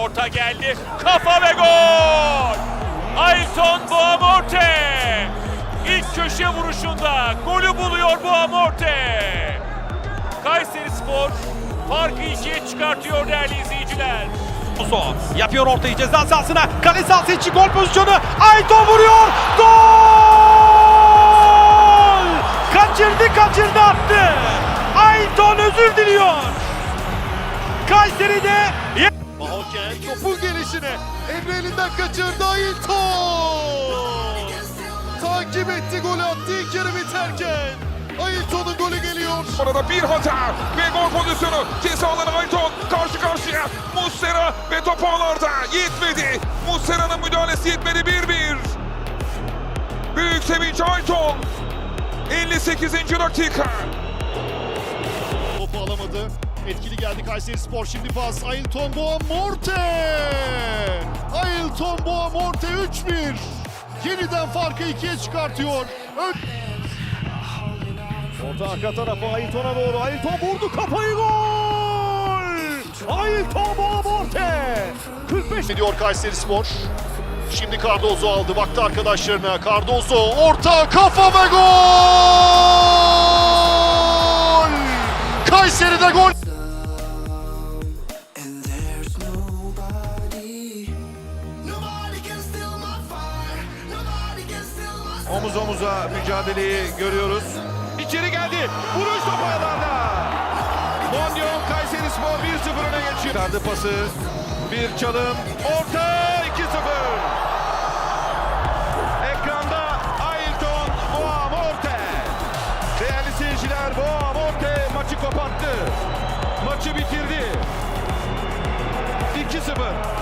orta geldi. Kafa ve gol! Ailton Boamorte! İlk köşe vuruşunda golü buluyor Boamorte! Kayseri Spor farkı ikiye çıkartıyor değerli izleyiciler. Yapıyor ortayı ceza sahasına. Kale sahası için gol pozisyonu. Ayton vuruyor. Gol! Kaçırdı kaçırdı attı. Ayton özür diliyor. Kayseri'de Mahoken topun gelişine Emre elinden kaçırdı Ailton. Takip etti golü attı ilk yarı biterken. Ailton'un golü geliyor. Orada bir hata ve gol pozisyonu. Ceza alanı Ayton karşı karşıya. Muslera ve top ağlarda yetmedi. Muslera'nın müdahalesi yetmedi 1-1. Büyük sevinç Ayton. 58. dakika. Etkili geldi Kayseri Spor. Şimdi pas Ailton Boamorte. Ailton Boamorte 3-1. Yeniden farkı ikiye çıkartıyor. Ön... Orta arka tarafa Ailton'a doğru. Ailton vurdu kafayı gol. Ailton Boamorte. 45 diyor Kayseri Spor. Şimdi Cardozo aldı. Baktı arkadaşlarına. Cardozo orta kafa ve gol. Kayseri'de gol. Omuz omuza mücadeleyi görüyoruz. İçeri geldi. Vuruş top ağlarda. Mondion Kayseri Spor 1-0 öne geçiyor. Çıkardı pası. Bir çalım. Orta 2-0. Ekranda Ailton Boamorte. Değerli seyirciler Boamorte maçı koparttı. Maçı bitirdi. 2-0.